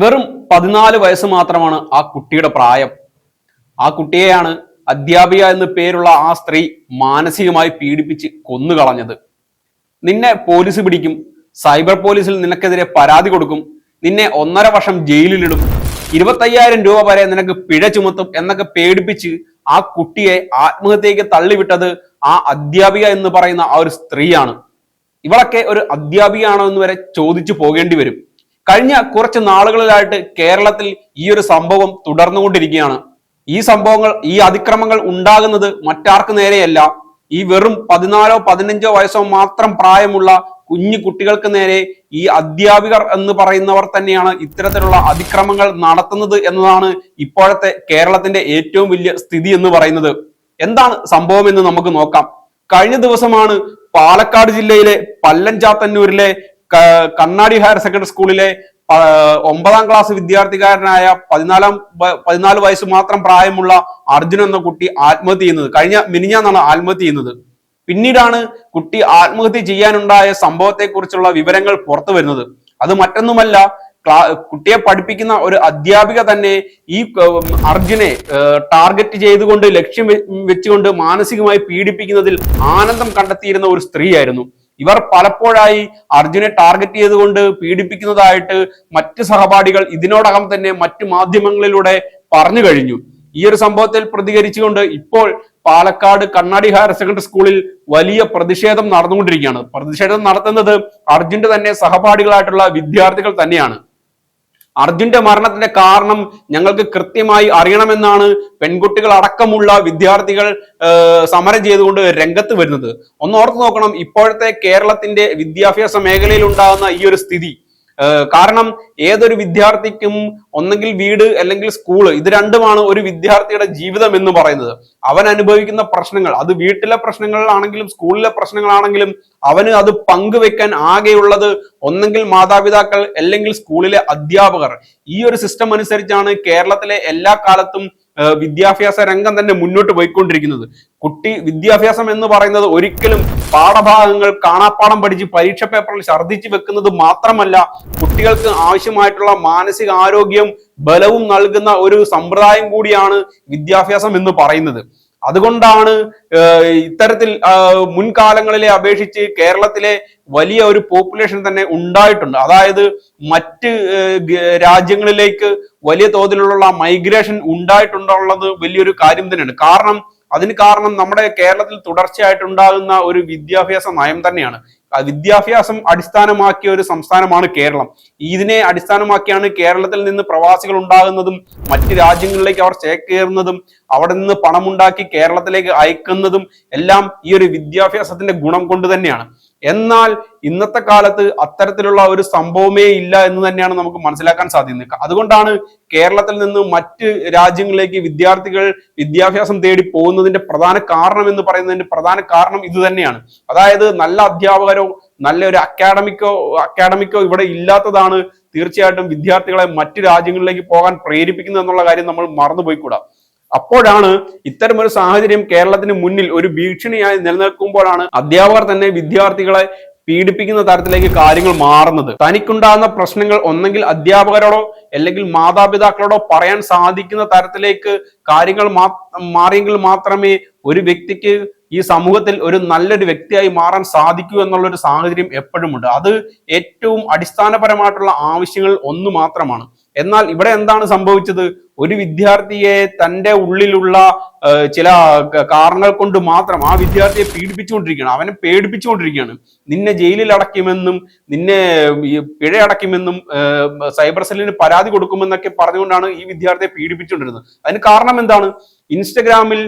വെറും പതിനാല് വയസ്സ് മാത്രമാണ് ആ കുട്ടിയുടെ പ്രായം. ആ കുട്ടിയെയാണ് അധ്യാപിക എന്ന് പേരുള്ള ആ സ്ത്രീ മാനസികമായി പീഡിപ്പിച്ച് കൊന്നുകളഞ്ഞത്. നിന്നെ പോലീസ് പിടിക്കും സൈബർ പോലീസിൽ നിനക്കെതിരെ പരാതി കൊടുക്കും നിന്നെ ഒന്നര വർഷം ജയിലിലിടും ഇരുപത്തയ്യായിരം രൂപ വരെ നിനക്ക് പിഴ ചുമത്തും എന്നൊക്കെ പേടിപ്പിച്ച് ആ കുട്ടിയെ ആത്മഹത്യക്ക് തള്ളിവിട്ടത് ആ അധ്യാപിക എന്ന് പറയുന്ന ആ ഒരു സ്ത്രീയാണ്. ഇവളൊക്കെ ഒരു അധ്യാപികയാണോ എന്ന് വരെ ചോദിച്ചു പോകേണ്ടി വരും. കഴിഞ്ഞ കുറച്ച് നാളുകളിലായിട്ട് കേരളത്തിൽ ഈ ഒരു സംഭവം തുടർന്നുകൊണ്ടിരിക്കുകയാണ്. ഈ സംഭവങ്ങൾ ഈ അതിക്രമങ്ങൾ ഉണ്ടാകുന്നത് മറ്റാർക്ക് നേരെയല്ല. ഈ വെറും പതിനാലോ പതിനഞ്ചോ വയസ്സോ മാത്രം പ്രായമുള്ള കുഞ്ഞു കുട്ടികൾക്ക് നേരെ ഈ അധ്യാപികർ എന്ന് പറയുന്നവർ തന്നെയാണ് ഇത്തരത്തിലുള്ള അതിക്രമങ്ങൾ നടത്തുന്നത് എന്നതാണ് ഇപ്പോഴത്തെ കേരളത്തിന്റെ ഏറ്റവും വലിയ സ്ഥിതി എന്ന് പറയുന്നത്. എന്താണ് സംഭവം എന്ന് നമുക്ക് നോക്കാം. കഴിഞ്ഞ ദിവസമാണ് പാലക്കാട് ജില്ലയിലെ പല്ലഞ്ചാത്തന്നൂരിലെ കണ്ണാടി ഹയർ സെക്കൻഡറി സ്കൂളിലെ ഒമ്പതാം ക്ലാസ് വിദ്യാർത്ഥിക്കാരനായ പതിനാലാം പതിനാല് വയസ്സ് മാത്രം പ്രായമുള്ള അർജുൻ എന്ന കുട്ടി ആത്മഹത്യ ചെയ്യുന്നത്. കഴിഞ്ഞ മിനിഞ്ഞാന്നാണ് ആത്മഹത്യ ചെയ്യുന്നത്. പിന്നീടാണ് കുട്ടി ആത്മഹത്യ ചെയ്യാനുണ്ടായ സംഭവത്തെക്കുറിച്ചുള്ള വിവരങ്ങൾ പുറത്തു വരുന്നത്. അത് മറ്റൊന്നുമല്ല കുട്ടിയെ പഠിപ്പിക്കുന്ന ഒരു അധ്യാപിക തന്നെ ഈ അർജുനെ ടാർഗറ്റ് ചെയ്തുകൊണ്ട് ലക്ഷ്യം വെച്ചുകൊണ്ട് മാനസികമായി പീഡിപ്പിക്കുന്നതിൽ ആനന്ദം കണ്ടെത്തിയിരുന്ന ഒരു സ്ത്രീയായിരുന്നു. ഇവർ പലപ്പോഴായി അർജുനെ ടാർഗറ്റ് ചെയ്തുകൊണ്ട് പീഡിപ്പിക്കുന്നതായിട്ട് മറ്റ് സഹപാഠികൾ ഇതിനോടകം തന്നെ മറ്റു മാധ്യമങ്ങളിലൂടെ പറഞ്ഞു കഴിഞ്ഞു. ഈ ഒരു സംഭവത്തിൽ പ്രതികരിച്ചുകൊണ്ട് ഇപ്പോൾ പാലക്കാട് കണ്ണാടി ഹയർ സെക്കൻഡറി സ്കൂളിൽ വലിയ പ്രതിഷേധം നടന്നുകൊണ്ടിരിക്കുകയാണ്. പ്രതിഷേധം നടത്തുന്നത് അർജുന്റെ തന്നെ സഹപാഠികളായിട്ടുള്ള വിദ്യാർത്ഥികൾ തന്നെയാണ്. അർജുന്റെ മരണത്തിന്റെ കാരണം ഞങ്ങൾക്ക് കൃത്യമായി അറിയണമെന്നാണ് പെൺകുട്ടികൾ അടക്കമുള്ള വിദ്യാർത്ഥികൾ സമരം ചെയ്തുകൊണ്ട് രംഗത്ത് വരുന്നത്. ഒന്ന് ഓർത്തു നോക്കണം ഇപ്പോഴത്തെ കേരളത്തിന്റെ വിദ്യാഭ്യാസ മേഖലയിൽ ഉണ്ടാകുന്ന ഈ ഒരു സ്ഥിതി. കാരണം ഏതൊരു വിദ്യാർത്ഥിക്കും ഒന്നെങ്കിൽ വീട് അല്ലെങ്കിൽ സ്കൂൾ ഇത് രണ്ടുമാണ് ഒരു വിദ്യാർത്ഥിയുടെ ജീവിതം എന്ന് പറയുന്നത്. അവൻ അനുഭവിക്കുന്ന പ്രശ്നങ്ങൾ അത് വീട്ടിലെ പ്രശ്നങ്ങളാണെങ്കിലും സ്കൂളിലെ പ്രശ്നങ്ങളാണെങ്കിലും അവന് അത് പങ്കുവെക്കാൻ ആകെയുള്ളത് ഒന്നെങ്കിൽ മാതാപിതാക്കൾ അല്ലെങ്കിൽ സ്കൂളിലെ അധ്യാപകർ. ഈ ഒരു സിസ്റ്റം അനുസരിച്ചാണ് കേരളത്തിലെ എല്ലാ കാലത്തും വിദ്യാഭ്യാസ രംഗം തന്നെ മുന്നോട്ട് പോയിക്കൊണ്ടിരിക്കുന്നത്. കുട്ടി വിദ്യാഭ്യാസം എന്ന് പറയുന്നത് ഒരിക്കലും പാഠഭാഗങ്ങൾ കാണാപ്പാഠം പഠിച്ച് പരീക്ഷ പേപ്പറിൽ ഛർദ്ദിച്ച് വെക്കുന്നത് മാത്രമല്ല കുട്ടികൾക്ക് ആവശ്യമായിട്ടുള്ള മാനസിക ആരോഗ്യം ബലവും നൽകുന്ന ഒരു സമ്പ്രദായം കൂടിയാണ് വിദ്യാഭ്യാസം എന്ന് പറയുന്നത്. അതുകൊണ്ടാണ് ഇത്തരത്തിൽ മുൻകാലങ്ങളിലെ അപേക്ഷിച്ച് കേരളത്തിലെ വലിയ ഒരു പോപ്പുലേഷൻ തന്നെ ഉണ്ടായിട്ടുണ്ട്. അതായത് മറ്റ് രാജ്യങ്ങളിലേക്ക് വലിയ തോതിലുള്ള മൈഗ്രേഷൻ ഉണ്ടായിട്ടുണ്ടുള്ളത് വലിയൊരു കാര്യം തന്നെയാണ്. കാരണം അതിന് കാരണം നമ്മുടെ കേരളത്തിൽ തുടർച്ചയായിട്ടുണ്ടാകുന്ന ഒരു വിദ്യാഭ്യാസ നയം തന്നെയാണ്. വിദ്യാഭ്യാസം അടിസ്ഥാനമാക്കിയ ഒരു സംസ്ഥാനമാണ് കേരളം. ഇതിനെ അടിസ്ഥാനമാക്കിയാണ് കേരളത്തിൽ നിന്ന് പ്രവാസികൾ ഉണ്ടാകുന്നതും മറ്റ് രാജ്യങ്ങളിലേക്ക് അവർ ചേക്കേറുന്നതും അവിടെ നിന്ന് പണമുണ്ടാക്കി കേരളത്തിലേക്ക് അയക്കുന്നതും എല്ലാം ഈ ഒരു വിദ്യാഭ്യാസത്തിന്റെ ഗുണം കൊണ്ട് തന്നെയാണ്. എന്നാൽ ഇന്നത്തെ കാലത്ത് അത്തരത്തിലുള്ള ഒരു സംഭവമേ ഇല്ല എന്ന് തന്നെയാണ് നമുക്ക് മനസ്സിലാക്കാൻ സാധിക്കുന്നത്. അതുകൊണ്ടാണ് കേരളത്തിൽ നിന്ന് മറ്റ് രാജ്യങ്ങളിലേക്ക് വിദ്യാർത്ഥികൾ വിദ്യാഭ്യാസം തേടി പോകുന്നതിന്റെ പ്രധാന കാരണം എന്ന് പറയുന്നതിന്റെ പ്രധാന കാരണം ഇത് തന്നെയാണ്. അതായത് നല്ല അധ്യാപകരോ നല്ല ഒരു അക്കാഡമിക്കോ അക്കാഡമിക്കോ ഇവിടെ ഇല്ലാത്തതാണ് തീർച്ചയായിട്ടും വിദ്യാർത്ഥികളെ മറ്റ് രാജ്യങ്ങളിലേക്ക് പോകാൻ പ്രേരിപ്പിക്കുന്നത് എന്നുള്ള കാര്യം നമ്മൾ മറന്നുപോയിക്കൂടാ. അപ്പോഴാണ് ഇത്തരമൊരു സാഹചര്യം കേരളത്തിന് മുന്നിൽ ഒരു ഭീഷണിയായി നിലനിൽക്കുമ്പോഴാണ് അധ്യാപകർ തന്നെ വിദ്യാർത്ഥികളെ പീഡിപ്പിക്കുന്ന തരത്തിലേക്ക് കാര്യങ്ങൾ മാറുന്നത്. തനിക്കുണ്ടാകുന്ന പ്രശ്നങ്ങൾ ഒന്നെങ്കിൽ അധ്യാപകരോടോ അല്ലെങ്കിൽ മാതാപിതാക്കളോടോ പറയാൻ സാധിക്കുന്ന തരത്തിലേക്ക് കാര്യങ്ങൾ മാറിയെങ്കിൽ മാത്രമേ ഒരു വ്യക്തിക്ക് ഈ സമൂഹത്തിൽ ഒരു നല്ലൊരു വ്യക്തിയായി മാറാൻ സാധിക്കൂ എന്നുള്ള ഒരു സാഹചര്യം എപ്പോഴുമുണ്ട്. അത് ഏറ്റവും അടിസ്ഥാനപരമായിട്ടുള്ള ആവശ്യങ്ങൾ ഒന്ന് മാത്രമാണ്. എന്നാൽ ഇവിടെ എന്താണ് സംഭവിച്ചത്? ഒരു വിദ്യാർത്ഥിയെ തന്റെ ഉള്ളിലുള്ള ചില കാരണങ്ങൾ കൊണ്ട് മാത്രം ആ വിദ്യാർത്ഥിയെ പീഡിപ്പിച്ചുകൊണ്ടിരിക്കുകയാണ്. അവനെ പേടിപ്പിച്ചുകൊണ്ടിരിക്കുകയാണ്. നിന്നെ ജയിലിൽ അടയ്ക്കുമെന്നും നിന്നെ പിഴ അടയ്ക്കുമെന്നും സൈബർ സെല്ലിന് പരാതി കൊടുക്കുമെന്നൊക്കെ പറഞ്ഞുകൊണ്ടാണ് ഈ വിദ്യാർത്ഥിയെ പീഡിപ്പിച്ചുകൊണ്ടിരുന്നത്. അതിന് കാരണം എന്താണ്? ഇൻസ്റ്റഗ്രാമിൽ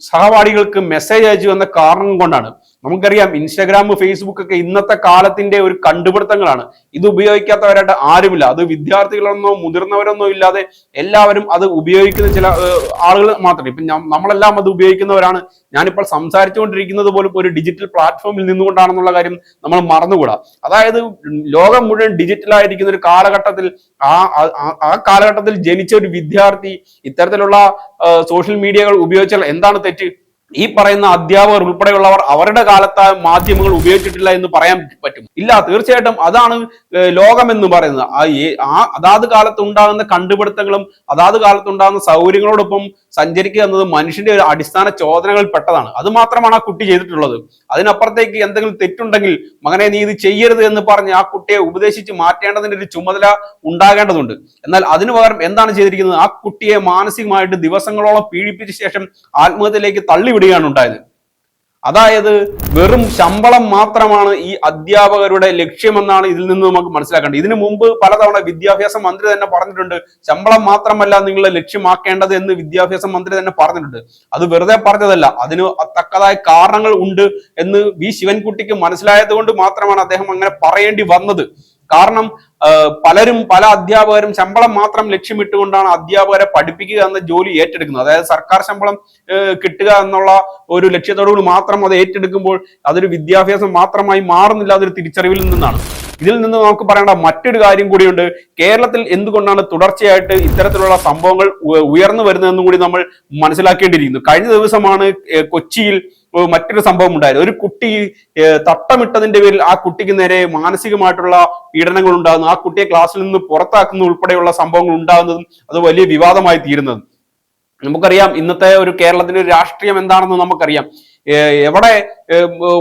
സഹപാഠികൾക്ക് മെസ്സേജ് അയച്ചു എന്ന കാരണം കൊണ്ടാണ്. നമുക്കറിയാം ഇൻസ്റ്റാഗ്രാം ഫേസ്ബുക്ക് ഒക്കെ ഇന്നത്തെ കാലത്തിന്റെ ഒരു കണ്ടുപിടുത്തങ്ങളാണ്. ഇത് ഉപയോഗിക്കാത്തവരായിട്ട് ആരുമില്ല. അത് വിദ്യാർത്ഥികളെന്നോ മുതിർന്നവരെന്നോ ഇല്ലാതെ എല്ലാവരും അത് ഉപയോഗിക്കുന്ന ചില ആളുകൾ മാത്രമേ. ഇപ്പൊ നമ്മളെല്ലാം അത് ഉപയോഗിക്കുന്നവരാണ്. ഞാനിപ്പോൾ സംസാരിച്ചുകൊണ്ടിരിക്കുന്നത് പോലും ഒരു ഡിജിറ്റൽ പ്ലാറ്റ്ഫോമിൽ നിന്നുകൊണ്ടാണെന്നുള്ള കാര്യം നമ്മൾ മറന്നുകൂടാ. അതായത് ലോകം മുഴുവൻ ഡിജിറ്റൽ ആയിരിക്കുന്ന ഒരു കാലഘട്ടത്തിൽ ആ- ആ കാലഘട്ടത്തിൽ ജനിച്ച ഒരു വിദ്യാർത്ഥി ഇത്തരത്തിലുള്ള സോഷ്യൽ മീഡിയകൾ ഉപയോഗിച്ചാൽ എന്താണ് തെറ്റ്? ഈ പറയുന്ന അധ്യാപകർ ഉൾപ്പെടെയുള്ളവർ അവരുടെ കാലത്ത് മാധ്യമങ്ങൾ ഉപയോഗിച്ചിട്ടില്ല എന്ന് പറയാൻ പറ്റും. ഇല്ല തീർച്ചയായിട്ടും അതാണ് ലോകം എന്ന് പറയുന്നത്. ആ അതാത് കാലത്ത് ഉണ്ടാകുന്ന കണ്ടുപിടുത്തങ്ങളും അതാത് കാലത്ത് ഉണ്ടാകുന്ന സൗകര്യങ്ങളോടൊപ്പം സഞ്ചരിക്കുക എന്നത് മനുഷ്യന്റെ ഒരു അടിസ്ഥാന ചോദനകളിൽ പെട്ടതാണ്. അത് മാത്രമാണ് ആ കുട്ടി ചെയ്തിട്ടുള്ളത്. അതിനപ്പുറത്തേക്ക് എന്തെങ്കിലും തെറ്റുണ്ടെങ്കിൽ മകനെ നീ ഇത് ചെയ്യരുത് എന്ന് പറഞ്ഞ് ആ കുട്ടിയെ ഉപദേശിച്ച് മാറ്റേണ്ടതിന്റെ ഒരു ചുമതല ഉണ്ടാകേണ്ടതുണ്ട്. എന്നാൽ അതിനു പകരം എന്താണ് ചെയ്തിരിക്കുന്നത്? ആ കുട്ടിയെ മാനസികമായിട്ട് ദിവസങ്ങളോളം പീഡിപ്പിച്ച ശേഷം ആത്മഹത്യയിലേക്ക് തള്ളിവിടുകയാണ് ഉണ്ടായത്. അതായത് വെറും ശമ്പളം മാത്രമാണ് ഈ അധ്യാപകരുടെ ലക്ഷ്യമെന്നാണ് ഇതിൽ നിന്ന് നമുക്ക് മനസ്സിലാക്കേണ്ടത്. ഇതിനു മുമ്പ് പലതവണ വിദ്യാഭ്യാസ മന്ത്രി തന്നെ പറഞ്ഞിട്ടുണ്ട് ശമ്പളം മാത്രമല്ല നിങ്ങളെ ലക്ഷ്യമാക്കേണ്ടത് എന്ന് വിദ്യാഭ്യാസ മന്ത്രി തന്നെ പറഞ്ഞിട്ടുണ്ട്. അത് വെറുതെ പറഞ്ഞതല്ല അതിന് തക്കതായ കാരണങ്ങൾ ഉണ്ട് എന്ന് വി ശിവൻകുട്ടിക്ക് മനസ്സിലായത് കൊണ്ട് മാത്രമാണ് അദ്ദേഹം അങ്ങനെ പറയേണ്ടി വന്നത്. കാരണം പലരും പല അധ്യാപകരും ശമ്പളം മാത്രം ലക്ഷ്യമിട്ടുകൊണ്ടാണ് അധ്യാപകരെ പഠിപ്പിക്കുക എന്ന ജോലി ഏറ്റെടുക്കുന്നത്. അതായത് സർക്കാർ ശമ്പളം കിട്ടുക എന്നുള്ള ഒരു ലക്ഷ്യത്തോടുകൂടി മാത്രം അത് ഏറ്റെടുക്കുമ്പോൾ അതൊരു വിദ്യാഭ്യാസം മാത്രമായി മാറുന്നില്ല അതൊരു തിരിച്ചറിവിൽ നിന്നാണ്. ഇതിൽ നിന്ന് നമുക്ക് പറയേണ്ട മറ്റൊരു കാര്യം കൂടിയുണ്ട്. കേരളത്തിൽ എന്തുകൊണ്ടാണ് തുടർച്ചയായിട്ട് ഇത്തരത്തിലുള്ള സംഭവങ്ങൾ ഉയർന്നു വരുന്നതെന്നും കൂടി നമ്മൾ മനസ്സിലാക്കേണ്ടിയിരിക്കുന്നു. കഴിഞ്ഞ ദിവസമാണ് കൊച്ചിയിൽ മറ്റൊരു സംഭവം ഉണ്ടായത് ഒരു കുട്ടി തട്ടമിട്ടതിന്റെ പേരിൽ ആ കുട്ടിക്ക് നേരെ മാനസികമായിട്ടുള്ള പീഡനങ്ങൾ ഉണ്ടാകുന്നു. ആ കുട്ടിയെ ക്ലാസ്സിൽ നിന്ന് പുറത്താക്കുന്ന ഉൾപ്പെടെയുള്ള സംഭവങ്ങൾ ഉണ്ടാകുന്നതും അത് വലിയ വിവാദമായി തീരുന്നതും. നമുക്കറിയാം ഇന്നത്തെ ഒരു കേരളത്തിന്റെ ഒരു രാഷ്ട്രീയം എന്താണെന്ന് നമുക്കറിയാം. എവിടെ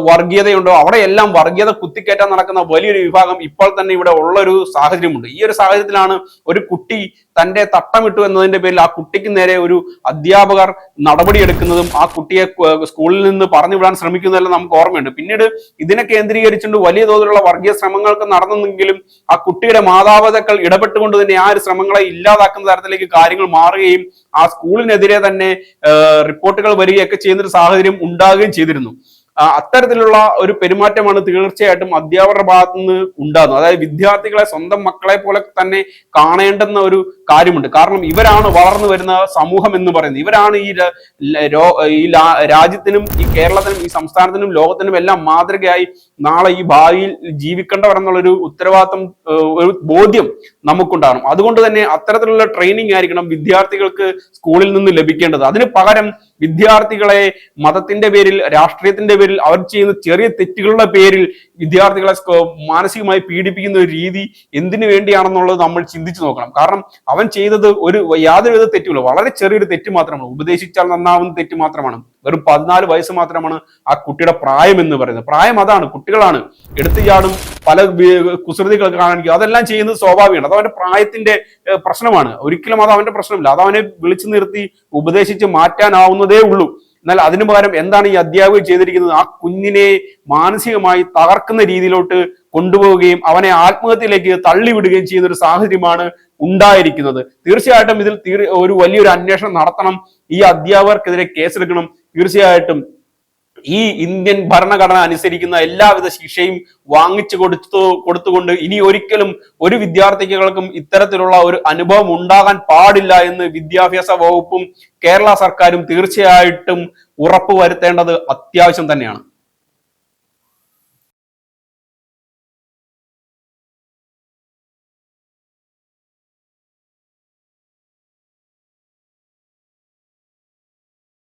വർഗീയതയുണ്ടോ അവിടെ എല്ലാം വർഗീയത കുത്തിക്കയറ്റാൻ നടക്കുന്ന വലിയൊരു വിഭാഗം ഇപ്പോൾ തന്നെ ഇവിടെ ഉള്ള ഒരു സാഹചര്യമുണ്ട്. ഈ ഒരു സാഹചര്യത്തിലാണ് ഒരു കുട്ടി തന്റെ തട്ടമിട്ടു എന്നതിന്റെ പേരിൽ ആ കുട്ടിക്ക് നേരെ ഒരു അധ്യാപകർ നടപടിയെടുക്കുന്നതും ആ കുട്ടിയെ സ്കൂളിൽ നിന്ന് പറഞ്ഞു വിടാൻ ശ്രമിക്കുന്നതെല്ലാം നമുക്ക് ഓർമ്മയുണ്ട്. പിന്നീട് ഇതിനെ കേന്ദ്രീകരിച്ചുകൊണ്ട് വലിയ തോതിലുള്ള വർഗീയ ശ്രമങ്ങൾക്ക് നടന്നെങ്കിലും ആ കുട്ടിയുടെ മാതാപിതാക്കൾ ഇടപെട്ടുകൊണ്ട് തന്നെ ആ ഒരു ശ്രമങ്ങളെ ഇല്ലാതാക്കുന്ന തരത്തിലേക്ക് കാര്യങ്ങൾ മാറുകയും ആ സ്കൂളിനെതിരെ തന്നെ റിപ്പോർട്ടുകൾ വരികയൊക്കെ ചെയ്യുന്ന ഒരു സാഹചര്യം ഉണ്ടാകുകയും ചെയ്തിരുന്നു. അത്തരത്തിലുള്ള ഒരു പെരുമാറ്റമാണ് തീർച്ചയായിട്ടും അധ്യാപകരുടെ ഭാഗത്ത് നിന്ന് ഉണ്ടാകുന്നത്. അതായത് വിദ്യാർത്ഥികളെ സ്വന്തം മക്കളെ പോലെ തന്നെ കാണേണ്ടുന്ന ഒരു കാര്യമുണ്ട്. കാരണം ഇവരാണ് വളർന്നു വരുന്ന സമൂഹം എന്ന് പറയുന്നത്. ഇവരാണ് ഈ ഈ രാജ്യത്തിനും ഈ കേരളത്തിനും ഈ സംസ്ഥാനത്തിനും ലോകത്തിനും എല്ലാം മാതൃകയായി നാളെ ഈ ഭാവിയിൽ ജീവിക്കേണ്ടവരെന്നുള്ളൊരു ഉത്തരവാദിത്വം ഒരു ബോധ്യം നമുക്കുണ്ടാകണം. അതുകൊണ്ട് തന്നെ അത്തരത്തിലുള്ള ട്രെയിനിങ് ആയിരിക്കണം വിദ്യാർത്ഥികൾക്ക് സ്കൂളിൽ നിന്ന് ലഭിക്കേണ്ടത്. അതിന് പകരം വിദ്യാർത്ഥികളെ മതത്തിന്റെ പേരിൽ രാഷ്ട്രീയത്തിന്റെ പേരിൽ അവർ ചെയ്യുന്ന ചെറിയ തെറ്റുകളുടെ പേരിൽ വിദ്യാർത്ഥികളെ മാനസികമായി പീഡിപ്പിക്കുന്ന ഒരു രീതി എന്തിനു വേണ്ടിയാണെന്നുള്ളത് നമ്മൾ ചിന്തിച്ചു നോക്കണം. കാരണം അവൻ ചെയ്തത് ഒരു യാതൊരുവിധ തെറ്റുമില്ല. വളരെ ചെറിയൊരു തെറ്റ് മാത്രമാണ്. ഉപദേശിച്ചാൽ നന്നാവുന്ന തെറ്റ് മാത്രമാണ്. വെറും പതിനാല് വയസ്സ് മാത്രമാണ് ആ കുട്ടിയുടെ പ്രായം എന്ന് പറയുന്നത്. പ്രായം അതാണ്. കുട്ടികളാണ്. എടുത്തു ചാടും പല കുസൃതികൾ കാണിക്കുക അതെല്ലാം ചെയ്യുന്നത് സ്വാഭാവികമാണ്. അത് അവന്റെ പ്രായത്തിന്റെ പ്രശ്നമാണ്. ഒരിക്കലും അത് അവന്റെ പ്രശ്നമില്ല. അത് അവനെ വിളിച്ചു നിർത്തി ഉപദേശിച്ച് മാറ്റാനാവുന്നതേ ഉള്ളൂ. എന്നാൽ അതിനു പകരം എന്താണ് ഈ അധ്യാപകർ ചെയ്തിരിക്കുന്നത്? ആ കുഞ്ഞിനെ മാനസികമായി തകർക്കുന്ന രീതിയിലോട്ട് കൊണ്ടുപോവുകയും അവനെ ആത്മഹത്യയിലേക്ക് തള്ളിവിടുകയും ചെയ്യുന്ന ഒരു സാഹചര്യമാണ് ഉണ്ടായിരിക്കുന്നത്. തീർച്ചയായിട്ടും ഇതിൽ ഒരു വലിയൊരു അന്വേഷണം നടത്തണം. ഈ അധ്യാപകർക്കെതിരെ കേസെടുക്കണം. തീർച്ചയായിട്ടും ഈ ഇന്ത്യൻ ഭരണഘടന അനുസരിക്കുന്ന എല്ലാവിധ ശിക്ഷയും വാങ്ങിച്ചു കൊടുത്തു കൊടുത്തുകൊണ്ട് ഇനി ഒരിക്കലും ഒരു വിദ്യാർത്ഥികൾക്കും ഇത്തരത്തിലുള്ള ഒരു അനുഭവം ഉണ്ടാകാൻ പാടില്ല എന്ന് വിദ്യാഭ്യാസ വകുപ്പും കേരള സർക്കാരും തീർച്ചയായിട്ടും ഉറപ്പുവരുത്തേണ്ടത് അത്യാവശ്യം തന്നെയാണ്.